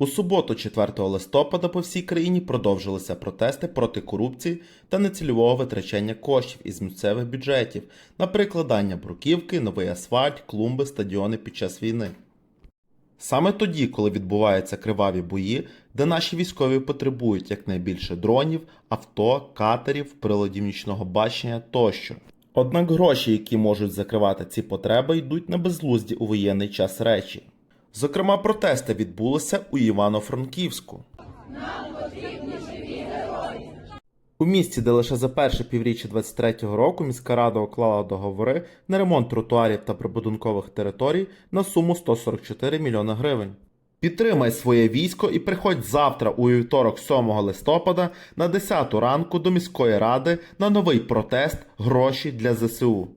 У суботу, 4 листопада, по всій країні продовжилися протести проти корупції та нецільового витрачання коштів із місцевих бюджетів на перекладання бруківки, новий асфальт, клумби, стадіони під час війни. Саме тоді, коли відбуваються криваві бої, де наші військові потребують якнайбільше дронів, авто, катерів, приладів нічного бачення тощо. Однак гроші, які можуть закривати ці потреби, йдуть на безглузді у воєнний час речі. Зокрема, протести відбулися у Івано-Франківську. У місті, де лише за перше півріччя 23-го року міська рада уклала договори на ремонт тротуарів та прибудинкових територій на суму 144 мільйони гривень. Підтримай своє військо і приходь завтра у вівторок 7 листопада на 10 ранку до міської ради на новий протест Гроші для ЗСУ.